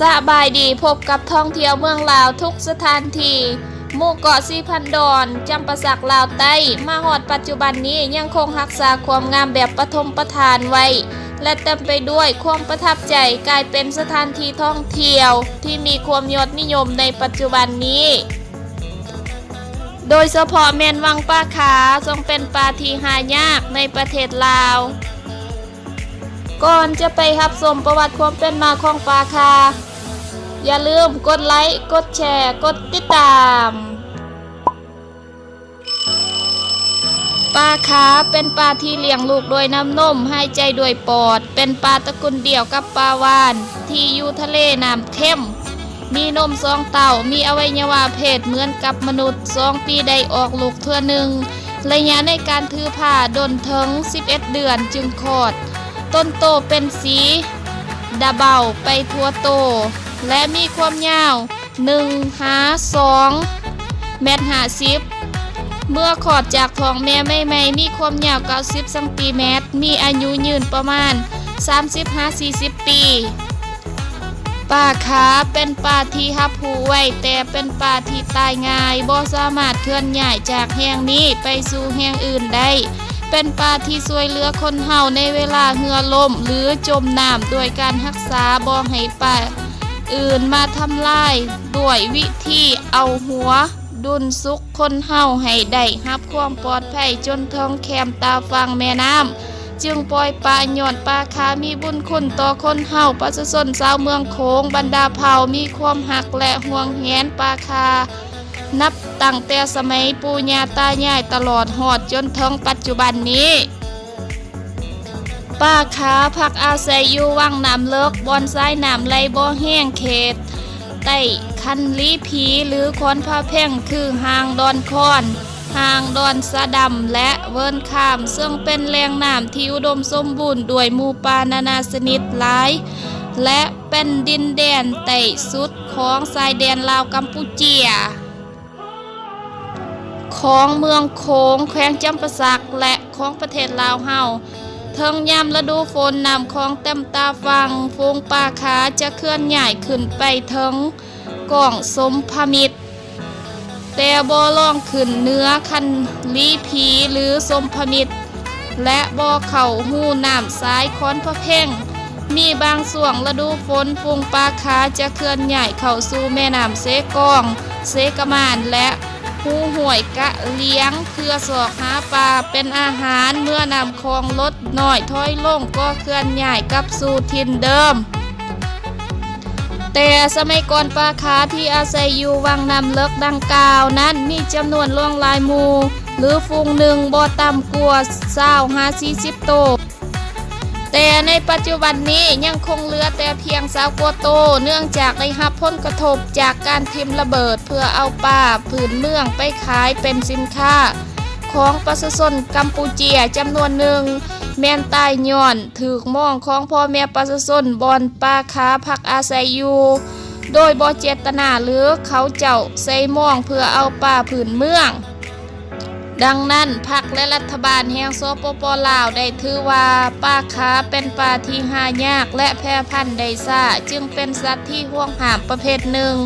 สบายดีพบกับท่องเที่ยวเมืองลาวทุกสถานที่หมู่เกาะสีพันดอนจำปาสักลาวใต้มาหอดปัจจุบันนี้ยังคงรักษาความงามแบบปฐมประทานไว้ และเต็มไปด้วยความประทับใจกลายเป็นสถานที่ท่องเที่ยวที่มีความยอดนิยมในปัจจุบันนี้ โดยเฉพาะแมนวังปลาขาทรงเป็นปลาที่หายากในประเทศลาว ก่อนจะไปรับชมประวัติความเป็นมาของปลาคา อย่าลืมกดไลค์ กดแชร์ กดติดตามปลาขาเป็นปลาที่เลี้ยงลูกโดยน้ำนมให้ใจด้วยปอด เป็นปลาตระกูลเดี่ยวกับปลาวาน ที่อยู่ทะเลน้ำเข้ม มีนมสองเต่ามีอวัยวะเพศเหมือนกับมนุษย์สองปีได้ออกลูกเทื่อหนึ่งระยะในการถือผ้าดนถึง 11 เดือนจึงคลอด ต้นโตเป็นสีดาเบาไปทั่วโต และมีความยาว1หา2เมตรหาสิบเมื่อขอดจากท้องแม่ไม่ไม่มีความยาว90ซนติเมตร มีอายุยืนประมาณ 35-40 ปีป่าขาเป็นป่าที่ฮับผูไว้แต่เป็นป่าที่ตายง่ายบ่สามารถเคลื่อนย้ายจากแห่งนี้ไปสู่แห่งอื่นได้ เป็นป่าที่ช่วยเหลือคนเฮาในเวลาเหือล่มหรือจมน้ำโดยการรักษาบ่ให้ป่าอื่นมาทำลายด้วยวิธีเอาหัวดุนซุกคนเฮาให้ได้รับความปลอดภัยจนท้องแคมตาฟังแม่น้ำจึงปล่อยปลาหย่อนปลาคามีบุญคุณต่อคนเฮาประชาชนชาวเมืองโขงบรรดาเผ่ามีความหักและห่วงแหนปลาคานับ ตั้งแต่สมัยปู่ย่าตายายตลอดหอดจนถึงปัจจุบันนี้ ป้าขาพักอาศัยอยู่วังน้ำเลิกบอนซ้ายน้ำไหลบ่แห้งเขตใต้คันลีผีหรือคอนพาแพ่งคือหางดอนคอนหางดอนสะดำและเวินขาม ซึ่งเป็นแหล่งน้ำที่อุดมสมบูรณ์ด้วยมูปลานานาชนิดหลาย และเป็นดินแดนใต้สุดของชายแดนลาวกัมพูเจีย ของเมืองโขงแขวงจำปาสักและของประเทศลาวเฮาเทิงยามฤดูฝนนำของเต็มตาฟังฟูงปลาขาจะเคลื่อนย้ายขึ้นไปเทิงกล่องสมพมิตร แต่บ่ล่องขึ้นเนื้อคันลีผีหรือสมพมิตร และบ่อเข่าหูน้ำซ้ายค้อนพระเพ่ง มีบางส่วงฤดูฝนฟูงปลาขาจะเคลื่อนย้ายเข้าสู่แม่น้ำเซกอง เซกมานและ หูห่วยกะเลี้ยงเพื่อสอกหาปลาเป็นอาหารเมื่อนำคลองลดหน่อยถอยลงก็เคลื่อนย้ายกลับสู่ทินเดิม แต่สมัยก่อนปลาคาที่อาศัยอยู่วังนำเลิกดังกล่าวนั้นมีจำนวนล่วงลายมู หรือฟูงหนึ่งบ่ต่ำกว่าเศร้าห้าสี่สิบโตว แต่ในปัจจุบันนี้ยังคงเหลือแต่เพียงสาวกัวโต เนื่องจากได้รับผลกระทบจากการทิมระเบิดเพื่อเอาป่าผืนเมืองไปขายเป็นสินค้า ของประชาชนกัมพูเจียจำนวนหนึ่ง แมนตายย้อนถือมองของพ่อแม่ประชาชนบอนปลาขาพักอาศัยอยู่โดยบ่เจตนาหรือเขาเจ้าใส่มองเพื่อเอาป่าผืนเมือง ดังนั้นพักและรัฐบาลแห่งสปโปลาวได้ถือว่าปลาขาเป็นปลาที่หายากและแพร่พันธุ์ได้ซ่าจึงเป็นสัตว์ที่ห่วงหามประเภทหนึ่ง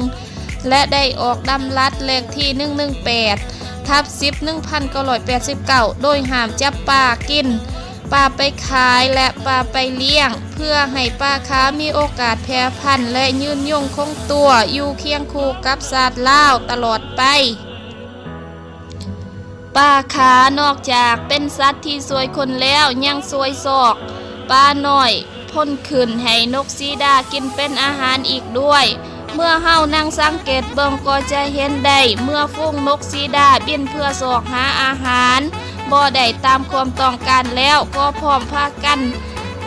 และได้ออกดำลัดเลขที่ 118 ทับ10 1989 โดยห้ามจับปลากินปลาไปขายและปลาไปเลี้ยง เพื่อให้ปลาค้ามีโอกาสแพร่พันธุ์และยืนยงคงตัวอยู่เคียงคู่กับสัตว์ล่าวตลอดไป ปลาขานอกจากเป็นสัตว์ที่สวยคนแล้วยังสวยศอกปลาหน่อย พ่นขึ้นให้นกซีดากินเป็นอาหารอีกด้วย เมื่อเฮานั่งสังเกตเบิ่งก็จะเห็นได้เมื่อฟุ้งนกซีดาบินเพื่อสอกหาอาหารบ่ได้ตามความต้องการแล้วก็พร้อมพากัน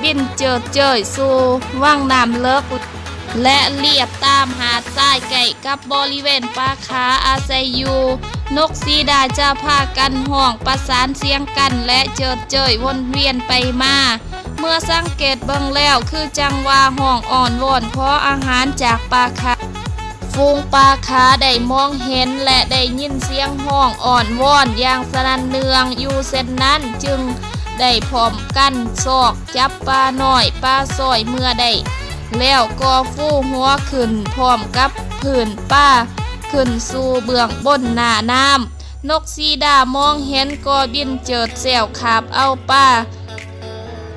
บินเจิดเจยสู่ว่างน้ำเลิก และเลียบตามหาดทรายไก่กับบริเวณปลาขาอาศัยอยู่นกสีดาจะพากันห้องประสานเสียงกันและเจิดเจยวนเวียนไปมา เมื่อสังเกตเบิ่งแล้วคือจังว่าห้องอ่อนวอนเพราะอาหารจากปลาคาฟูงปลาขาได้มองเห็นและได้ยินเสียงห้องอ่อนวอนอย่างสนั่นเนืองอยู่เส้นนั้นจึงได้พร้อมกันซอกจับปลาหน่อยปลาซอยเมื่อได้ แล้วก็ฟูหัวขึ้นพร้อมกับผื่นป้า ขึ้นสู่เบื้องบนหน้าน้ำนกสีดามองเห็นก็บินเจิดแซวขาบเอาป้า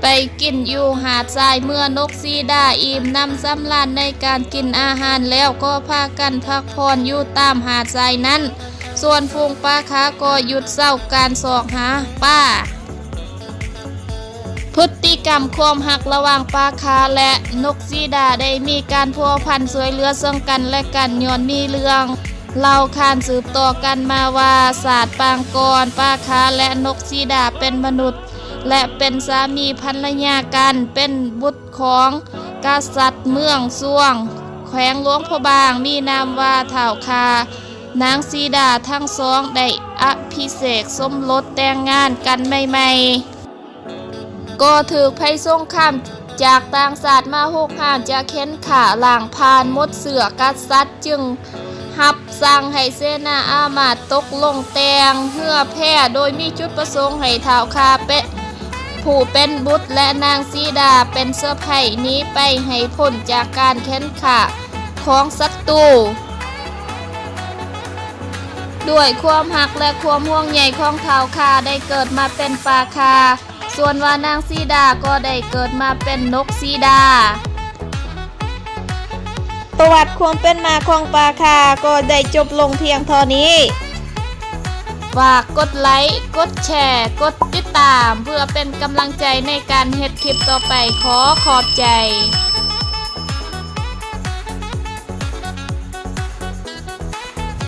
ไปกินอยู่หาดทรายเมื่อนกสีดาอิ่มนำสำลานในการกินอาหารแล้วก็พากันพักผ่อนอยู่ตามหาดทรายนั้น ส่วนฟูงปลาคาก็หยุดเศร้าการสอกหาป้าพฤติ กรรมความหักระหว่างปลาคาและนกสีดาได้มีการพัวพันสวยเหลือซึ่งกันและกันย้อนมีเรื่องเล่าขานสืบต่อกันมาว่าศาสตร์ปางกรปลาคาและนกสีดาเป็นมนุษย์ และเป็นสามีภรรยากันเป็นบุตรของกษัตริย์เมืองซ่วง แขวงหลวงพบางมีนามว่าเถ่าคานางสีดาทั้งสองได้อภิเษกสมรสแต่งงานกันใหม่ๆ ก็ถือภัยสงครามจากต่างศาสตร์มาหกห้ามจะเค้นขาหลังพานมดเสือกษัตริย์จึงหับสั่งให้เสนาอามาตตกลงแตงเพื่อแพร่โดยมีจุดประสงค์ให้ท้าวคาเปะผู้เป็นบุตรและนางสีดาเป็นเสื้อไผ่นี้ไปให้พ้นจากการแค้นขาของศัตรูด้วยความหักและความห่วงใยของท้าวคาได้เกิดมาเป็นปาคา ส่วนว่านางสีดาก็ได้เกิดมาเป็นนกสีดา ประวัติความเป็นมาของปลาคาก็ได้จบลงเพียงเท่านี้ ฝากกดไลค์ กดแชร์ กดติดตาม เพื่อเป็นกำลังใจในการเฮ็ดคลิปต่อไปขอขอบใจ